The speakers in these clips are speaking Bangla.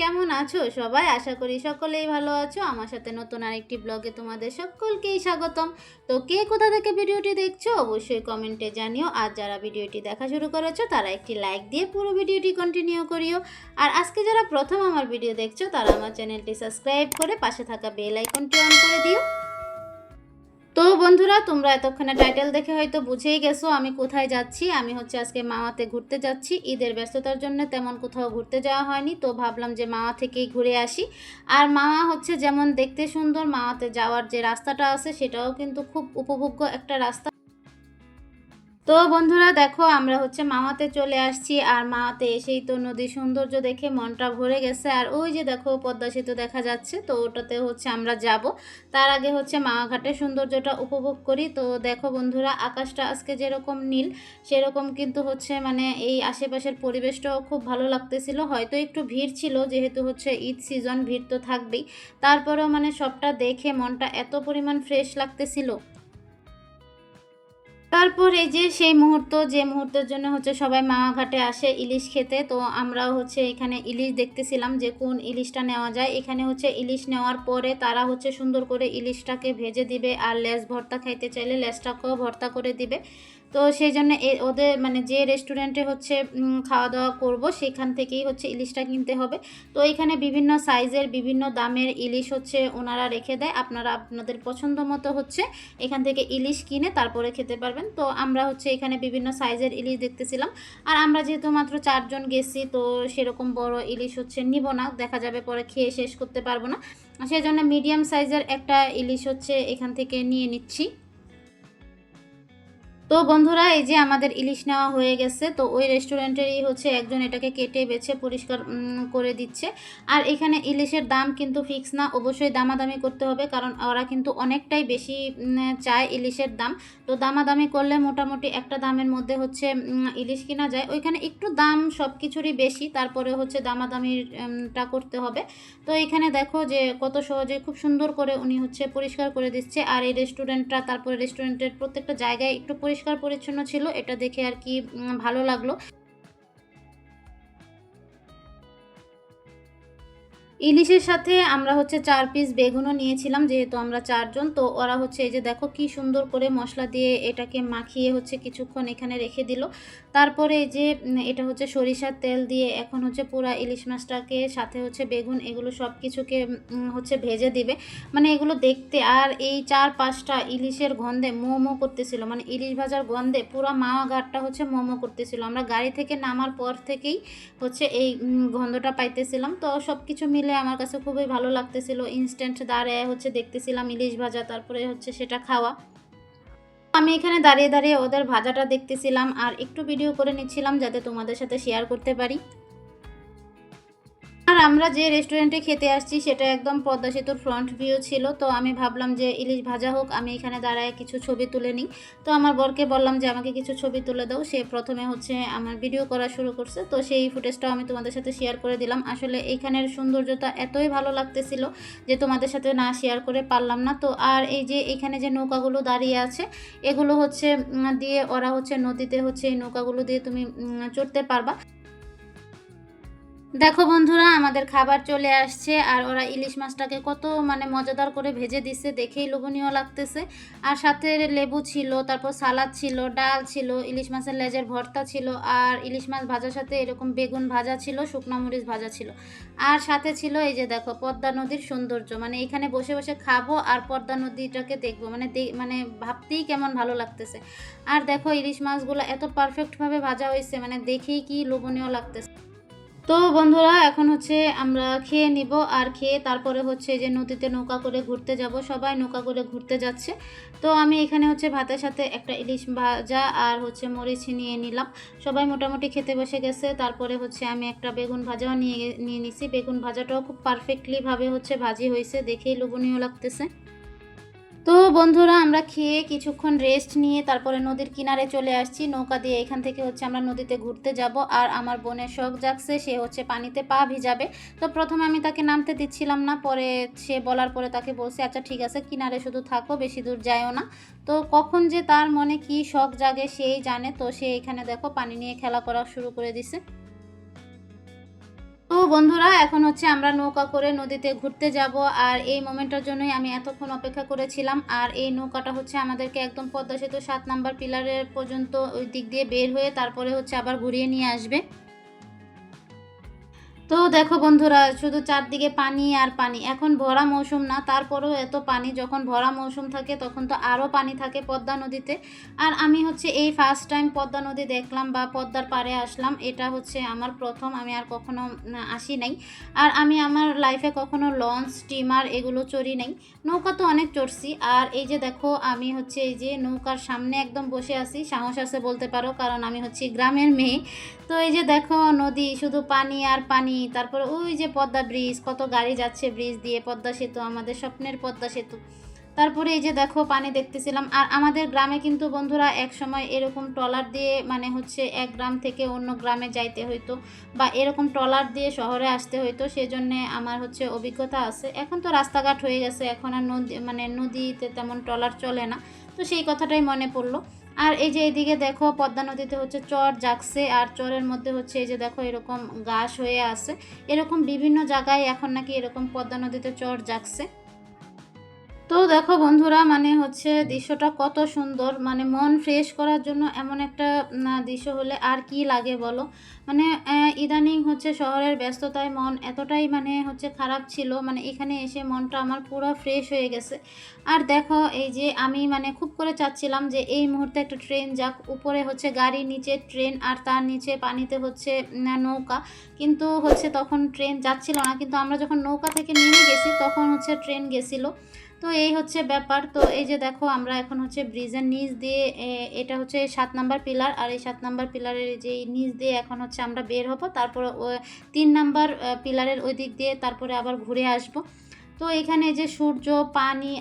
কেমন আছো সবাই? আশা করি সকলেই ভালো আছো। আমার সাথে নতুন আরেকটি ব্লগে তোমাদের সকলকেই স্বাগতম। তো কে কোথা থেকে ভিডিওটি দেখছ অবশ্যই কমেন্টে জানিও। আর যারা ভিডিওটি দেখা শুরু করেছ, তারা একটি লাইক দিয়ে পুরো ভিডিওটি কন্টিনিউ করিও। আর আজকে যারা প্রথম আমার ভিডিও দেখছ, তারা আমার চ্যানেলটি সাবস্ক্রাইব করে পাশে থাকা বেল আইকনটি অন করে দিও। তো বন্ধুরা, তোমরা এতক্ষণে টাইটেল দেখে হয়তো বুঝেই গেছো আমি কোথায় যাচ্ছি। আমি হচ্ছে আজকে মামাতে ঘুরতে যাচ্ছি। ঈদের ব্যস্ততার জন্য তেমন কোথাও ঘুরতে যাওয়া হয়নি, তো ভাবলাম যে মামা থেকেই ঘুরে আসি। আর মামা হচ্ছে যেমন দেখতে সুন্দর, মামাতে যাওয়ার যে রাস্তাটা আছে সেটাও কিন্তু খুব উপভোগ্য একটা রাস্তা। তো বন্ধুরা দেখো, আমরা হচ্ছে মামাতে চলে আসছি, আর মামাতে এসেই তো নদীর সৌন্দর্য দেখে মনটা ভরে গেছে। আর ওই যে দেখো, পদ্মা সেতু দেখা যাচ্ছে, তো ওটাতে হচ্ছে আমরা যাব। তার আগে হচ্ছে মামা ঘাটের সৌন্দর্যটা উপভোগ করি। তো দেখো বন্ধুরা, আকাশটা আজকে যেরকম নীল, সেরকম কিন্তু হচ্ছে মানে এই আশেপাশের পরিবেশটাও খুব ভালো লাগতেছিল। হয়তো একটু ভিড় ছিল, যেহেতু হচ্ছে ঈদ সিজন, ভিড় তো থাকবেই। তারপরেও মানে সবটা দেখে মনটা এত পরিমাণ ফ্রেশ লাগতেছিল। তারপর এই যে সেই মুহূর্ত, যে মুহূর্তের জন্য হচ্ছে সবাই মামাঘাটে আসে ইলিশ খেতে, তো আমরা হচ্ছে এখানে ইলিশ দেখতেছিলাম যে কোন ইলিশটা নেওয়া যায়। এখানে হচ্ছে ইলিশ নেওয়ার পরে তারা হচ্ছে সুন্দর করে ইলিশটাকে ভেজে দিবে আর লেস ভর্তা খাইতে চাইলে লেসটাকেও ভর্তা করে দিবে। তো সেই জন্য ওদের মানে যে রেস্টুরেন্টে হচ্ছে খাওয়া দাওয়া করব, সেখান থেকেই হচ্ছে ইলিশটা কিনতে হবে। তো এখানে বিভিন্ন সাইজের বিভিন্ন দামের ইলিশ হচ্ছে ওনারা রেখে দেয়। আপনারা, আপনাদের পছন্দ মতো হচ্ছে এখান থেকে ইলিশ কিনে তারপরে খেতে পারবেন। তো আমরা হচ্ছে এখানে বিভিন্ন সাইজের ইলিশ দেখতেছিলাম। আর আমরা যেহেতু মাত্র চারজন গেছি, তো সেরকম বড় ইলিশ হচ্ছে নিব না। দেখা যাবে পরে খেয়ে শেষ করতে পারব না। সেই জন্য মিডিয়াম সাইজের একটা ইলিশ হচ্ছে এখান থেকে নিয়ে নিচ্ছি। তো বন্ধুরা, এই যে আমাদের ইলিশ নেওয়া হয়ে গেছে, তো ওই রেস্টুরেন্টেরই হচ্ছে একজন এটাকে কেটে বেছে পরিষ্কার করে দিচ্ছে। আর এখানে ইলিশের দাম কিন্তু ফিক্স না, অবশ্যই দামাদামি করতে হবে, কারণ ওরা কিন্তু অনেকটাই বেশি চায় ইলিশের দাম। তো দামাদামি করলে মোটামুটি একটা দামের মধ্যে হচ্ছে ইলিশ কিনা যায়। ওইখানে একটু দাম সব কিছুরই বেশি, তারপরে হচ্ছে দামাদামিটা করতে হবে। তো এখানে দেখো যে কত সহজে, খুব সুন্দর করে উনি হচ্ছে পরিষ্কার করে দিচ্ছে। আর এই রেস্টুরেন্টটা, তারপরে রেস্টুরেন্টের প্রত্যেকটা জায়গায় একটু পরিষ্কার পরিচ্ছন্ন ছিল এটা দেখে আর কি ভালো লাগল। ইলিশের সাথে আমরা হচ্ছে চার পিস বেগুনও নিয়েছিলাম, যেহেতু আমরা চারজন। তো ওরা হচ্ছে এই যে দেখো কি সুন্দর করে মশলা দিয়ে এটাকে মাখিয়ে হচ্ছে কিছুক্ষণ এখানে রেখে দিল। তারপরে এই যে এটা হচ্ছে সরিষার তেল দিয়ে এখন হচ্ছে পুরা ইলিশ মাছটাকে সাথে হচ্ছে বেগুন, এগুলো সব কিছুকে হচ্ছে ভেজে দিবে। মানে এগুলো দেখতে আর এই চার পাঁচটা ইলিশের গন্ধে মোমো করতেছিল। মানে ইলিশ ভাজার গন্ধে পুরো মাওয়া ঘাটটা হচ্ছে মোমো করতেছিল। আমরা গাড়ি থেকে নামার পর থেকেই হচ্ছে এই গন্ধটা পাইতেছিলাম। তো সব কিছু মিলে আমার কাছে খুবই ভালো লাগতেছিল। ইনস্ট্যান্ট দাঁড়িয়ে হচ্ছে দেখতেছিলাম ইলিশ ভাজা, তারপরে হচ্ছে সেটা খাওয়া। আমি এখানে দাঁড়িয়ে দাঁড়িয়ে ওদের ভাজাটা দেখতেছিলাম আর একটু ভিডিও করে নিচ্ছিলাম যাতে তোমাদের সাথে শেয়ার করতে পারি। আর আমরা যে রেস্টুরেন্টে খেতে আসছি, সেটা একদম পদ্মা সেতুর ফ্রন্ট ভিউ ছিল। তো আমি ভাবলাম যে ইলিশ ভাজা হোক, আমি এখানে দাঁড়ায় কিছু ছবি তুলে নিই। তো আমার বরকে বললাম যে, আমাকে কিছু ছবি তুলে দাও। সে প্রথমে হচ্ছে আমার ভিডিও করা শুরু করছে। তো সেই ফুটেজটাও আমি তোমাদের সাথে শেয়ার করে দিলাম। আসলে এইখানের সৌন্দর্যতা এতই ভালো লাগতেছিল যে, তোমাদের সাথে না শেয়ার করে পারলাম না। তো আর এই যে, এখানে যে নৌকাগুলো দাঁড়িয়ে আছে, এগুলো হচ্ছে দিয়ে ওরা হচ্ছে নদীতে হচ্ছে এই নৌকাগুলো দিয়ে তুমি চড়তে পারবা। দেখো বন্ধুরা, আমাদের খাবার চলে আসছে আর ওরা ইলিশ মাছটাকে কত মানে মজাদার করে ভেজে দিচ্ছে, দেখেই লোভনীয় লাগতেছে। আর সাথে লেবু ছিল, তারপর সালাদ ছিল, ডাল ছিল, ইলিশ মাছের লেজের ভর্তা ছিল, আর ইলিশ মাছ ভাজার সাথে এরকম বেগুন ভাজা ছিল, শুকনো মরিচ ভাজা ছিল। আর সাথে ছিল এই যে দেখো, পদ্মা নদীর সৌন্দর্য মানে এখানে বসে বসে খাব আর পদ্মা নদীটাকে দেখব মানে মানে ভাবতেই কেমন ভালো লাগতেছে। আর দেখো, ইলিশ মাছগুলো এত পারফেক্টভাবে ভাজা হয়েছে মানে দেখেই কি লোভনীয় লাগতেছে। তো বন্ধুরা, এখন হচ্ছে আমরা খেয়ে নিব আর খেয়ে তারপরে হচ্ছে যে নদীতে নৌকা করে ঘুরতে যাব। সবাই নৌকা করে ঘুরতে যাচ্ছে। তো আমি এখানে হচ্ছে ভাতের সাথে একটা ইলিশ ভাজা আর হচ্ছে মরিচ নিয়ে নিলাম। সবাই মোটামুটি খেতে বসে গেছে। তারপরে হচ্ছে আমি একটা বেগুন ভাজাও নিয়ে নিয়ে নিছি। বেগুন ভাজাটাও খুব পারফেক্টলিভাবে হচ্ছে ভাজি হয়েছে। দেখেই লোভনীয় লাগতেছে। তো বন্ধুরা, আমরা খেয়ে কিছুক্ষণ রেস্ট নিয়ে তারপরে নদীর কিনারে চলে আসছি। নৌকা দিয়ে এখান থেকে হচ্ছে আমরা নদীতে ঘুরতে যাব আর আমার বোনের শখ জাগছে, সে হচ্ছে পানিতে পা ভিজাবে। তো প্রথমে আমি তাকে নামতে দিচ্ছিলাম না, পরে সে বলার পরে তাকে বলছে আচ্ছা ঠিক আছে, কিনারে শুধু থাকো, বেশি দূর যায়ও না। তো কখন যে তার মনে কি শখ জাগে, সেই জানে। তো সে এখানে দেখো পানি নিয়ে খেলা করা শুরু করে দিছে। তো বন্ধুরা, এখন হচ্ছে আমরা নৌকা করে নদীতে ঘুরতে যাব। আর এই মোমেন্টটার জন্যই আমি এতক্ষণ অপেক্ষা করেছিলাম। আর এই নৌকাটা হচ্ছে আমাদেরকে একদম পদ্মা সেতু সাত নাম্বার পিলারের পর্যন্ত ওই দিক দিয়ে বের হয়ে তারপরে হচ্ছে আবার ঘুরিয়ে নিয়ে আসবে। তো দেখো বন্ধুরা, শুধু চারদিকে পানি আর পানি। এখন ভরা মৌসুম না, তারপরেও এত পানি, যখন ভরা মৌসুম থাকে, তখন তো আরও পানি থাকে পদ্মা নদীতে। আর আমি হচ্ছে এই ফার্স্ট টাইম পদ্মা নদী দেখলাম বা পদ্মার পাড়ে আসলাম, এটা হচ্ছে আমার প্রথম, আমি আর কখনো আসি নাই। আর আমি আমার লাইফে কখনো লঞ্চ স্টিমার এগুলো চড়ি নাই। নৌকা তো অনেক চড়ছি, আর এই যে দেখো, আমি হচ্ছে এই যে নৌকার সামনে একদম বসে আছি, সাহস আছে বলতে পারো, কারণ আমি হচ্ছে গ্রামের মেয়ে। তো এই যে দেখো, নদী, শুধু পানি আর পানি তারপরে ওই যে পদ্মা ব্রিজ, কত গাড়ি যাচ্ছে ব্রিজ দিয়ে, পদ্মা সেতু, আমাদের স্বপ্নের পদ্মা সেতু। তারপরে এই যে দেখো, পানি দেখতেছিলাম, আর আমাদের গ্রামে কিন্তু বন্ধুরা এক সময় এরকম ট্রলার দিয়ে মানে হচ্ছে এক গ্রাম থেকে অন্য গ্রামে যাইতে হইতো, বা এরকম ট্রলার দিয়ে শহরে আসতে হইতো, সেজন্যে আমার হচ্ছে অভিজ্ঞতা আছে। এখন তো রাস্তাঘাট হয়ে গেছে, এখন আর নদী মানে নদীতে তেমন ট্রলার চলে না। তো সেই কথাটাই মনে পড়ল। আর এই যে এইদিকে দেখো পদ্মা নদীতে হচ্ছে চর জাগছে, আর চরের মধ্যে হচ্ছে এই যে দেখো এরকম গাছ হয়ে আছে। এরকম বিভিন্ন জায়গায় এখন নাকি এরকম পদ্মা নদীতে চর জাগছে। তো দেখো বন্ধুরা মানে হচ্ছে দৃশ্যটা কত সুন্দর। মানে মন ফ্রেশ করার জন্য এমন একটা দৃশ্য হলে আর কি লাগে বলো? মানে ইদানিং হচ্ছে শহরের ব্যস্ততায় মন এতটাই মানে হচ্ছে খারাপ ছিল মানে এখানে এসে মনটা আমার পুরো ফ্রেশ হয়ে গেছে। আর দেখো এই যে আমি মানে খুব করে চাচ্ছিলাম যে এই মুহূর্তে একটা ট্রেন যাক, উপরে হচ্ছে গাড়ি, নিচে ট্রেন আর তার নিচে পানিতে হচ্ছে নৌকা। কিন্তু হচ্ছে তখন ট্রেন যাচ্ছিল না, কিন্তু আমরা যখন নৌকা থেকে নেমে গেছি, তখন হচ্ছে ট্রেন গেছিল। তো এই হচ্ছে ব্যাপার। তো এই যে দেখো, আমরা এখন হচ্ছে ব্রিজের নিচ দিয়ে এটা হচ্ছে সাত নাম্বার পিলার। আর এই সাত নাম্বার পিলারের যে নিচ দিয়ে এখন হচ্ছে আমরা বের হব, তারপরে তিন নাম্বার পিলারের ওই দিক দিয়ে তারপরে আবার ঘুরে আসব। তো এখানে যে সূর্য, পানি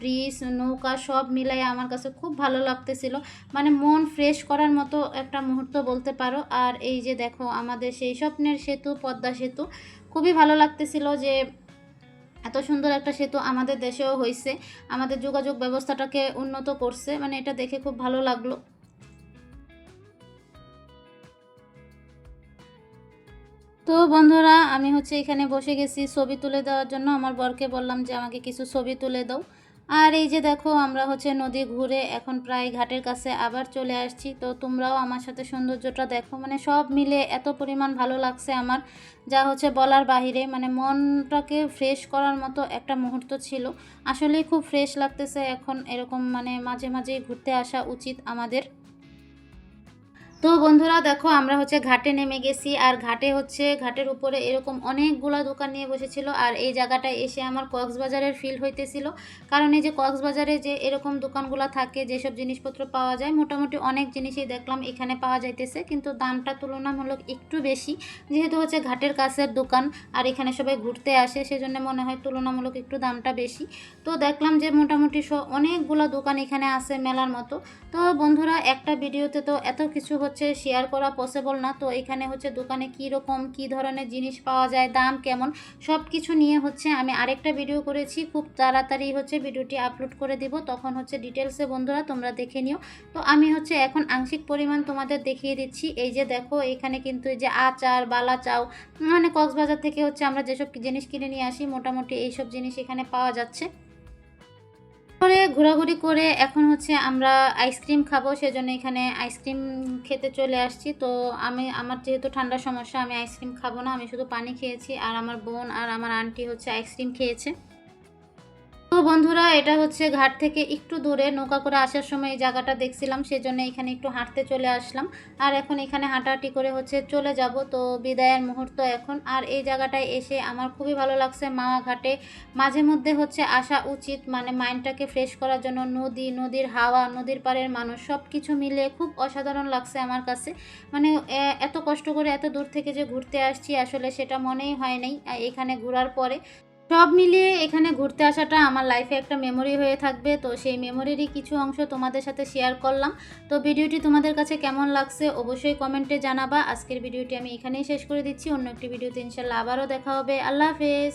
ব্রিজ, নৌকা সব মিলাই আমার কাছে খুব ভালো লাগতেছিল। মানে মন ফ্রেশ করার মতো একটা মুহূর্ত বলতে পারো। আর এই যে দেখো, আমাদের সেই স্বপ্নের সেতু, পদ্মা সেতু, খুবই ভালো লাগতেছিল যে এত সুন্দর একটা সেতু আমাদের দেশেও হয়েছে আমাদের যোগাযোগ ব্যবস্থাটাকে উন্নত করছে মানে এটা দেখে খুব ভালো লাগল। তো বন্ধুরা, আমি হচ্ছে এখানে বসে গেছি ছবি তুলে দেওয়ার জন্য। আমার বরকে বললাম যে, আমাকে কিছু ছবি তুলে দাও। আর এই যে দেখো, আমরা হচ্ছে নদী ঘুরে এখন প্রায় ঘাটের কাছে আবার চলে আসছি। তো তোমরাও আমার সাথে সৌন্দর্যটা দেখো। মানে সব মিলে এত পরিমাণ ভালো লাগছে আমার, যা হচ্ছে বলার বাহিরে। মানে মনটাকে ফ্রেশ করার মতো একটা মুহূর্ত ছিল। আসলেই খুব ফ্রেশ লাগতেছে এখন এরকম মানে মাঝে মাঝে ঘুরতে আসা উচিত আমাদের। তো বন্ধুরা দেখো, আমরা হচ্ছে ঘাটে নেমে গেছি, আর ঘাটে হচ্ছে, ঘাটের উপরে এরকম অনেকগুলা দোকান নিয়ে বসেছিল, আর এই জায়গাটায় এসে আমার কক্সবাজারের ফিল হইতেছিল। কারণ এই যে কক্সবাজারে যে এরকম দোকানগুলো থাকে, যেসব জিনিসপত্র পাওয়া যায়, মোটামুটি অনেক জিনিসই দেখলাম এখানে পাওয়া যাইতেছে, কিন্তু দামটা তুলনামূলক একটু বেশি। যেহেতু হচ্ছে ঘাটের কাছের দোকান, আর এখানে সবাই ঘুরতে আসে, সেজন্য মনে হয় তুলনামূলক একটু দামটা বেশি। তো দেখলাম যে মোটামুটি অনেকগুলো দোকান এখানে আছে মেলার মতো। তো বন্ধুরা, একটা ভিডিওতে তো এত কিছু হচ্ছে শেয়ার করা পসিবল না। তো এখানে হচ্ছে দোকানে কী রকম, কী ধরনের জিনিস পাওয়া যায়, দাম কেমন সব কিছু নিয়ে হচ্ছে আমি আরেকটা ভিডিও করেছি। খুব তাড়াতাড়ি হচ্ছে ভিডিওটি আপলোড করে দিব। তখন হচ্ছে ডিটেলসে বন্ধুরা তোমরা দেখে নিও। তো আমি হচ্ছে এখন আংশিক পরিমাণ তোমাদের দেখিয়ে দিচ্ছি। এই যে দেখো, এখানে কিন্তু এই যে আচার, বালা চাও মানে কক্সবাজার থেকে হচ্ছে আমরা যেসব জিনিস কিনে নিয়ে আসি, মোটামুটি এইসব জিনিস এখানে পাওয়া যাচ্ছে। পরে ঘোরাঘুরি করে এখন হচ্ছে আমরা আইসক্রিম খাব, সেজন্য এখানে আইসক্রিম খেতে চলে আসছি। তো আমি, আমার যেহেতু ঠান্ডার সমস্যা, আমি আইসক্রিম খাব না, আমি শুধু পানি খেয়েছি। আর আমার বোন আর আমার আন্টি হচ্ছে আইসক্রিম খেয়েছে। তো বন্ধুরা, এটা হচ্ছে ঘাট থেকে একটু দূরে। নৌকা করে আসার সময় এই জায়গাটা দেখছিলাম, সেজন্য এখানে একটু হাঁটতে চলে আসলাম। আর এখন এখানে হাঁটাহাঁটি করে হচ্ছে চলে যাব। তো বিদায়ের মুহূর্ত এখন। আর এই জায়গাটায় এসে আমার খুবই ভালো লাগছে। মাওয়া ঘাটে মাঝে মধ্যে হচ্ছে আসা উচিত। মানে মাইন্ডটাকে ফ্রেশ করার জন্য নদী, নদীর হাওয়া, নদীর পাড়ের মানুষ সব কিছু মিলে খুব অসাধারণ লাগছে আমার কাছে। মানে এত কষ্ট করে এত দূর থেকে যে ঘুরতে আসছি, আসলে সেটা মনেই হয় নাই এখানে ঘোরার পরে। সব মিলিয়ে এখানে ঘুরতে আসাটা আমার লাইফে একটা মেমোরি হয়ে থাকবে। তো সেই মেমোরিরই কিছু অংশ তোমাদের সাথে শেয়ার করলাম। তো ভিডিওটি তোমাদের কাছে কেমন লাগছে অবশ্যই কমেন্টে জানাবা। আজকের ভিডিওটি আমি এখানেই শেষ করে দিচ্ছি। অন্য একটি ভিডিওতে ইনশাল্লাহ আবারও দেখা হবে। আল্লাহ হাফেজ।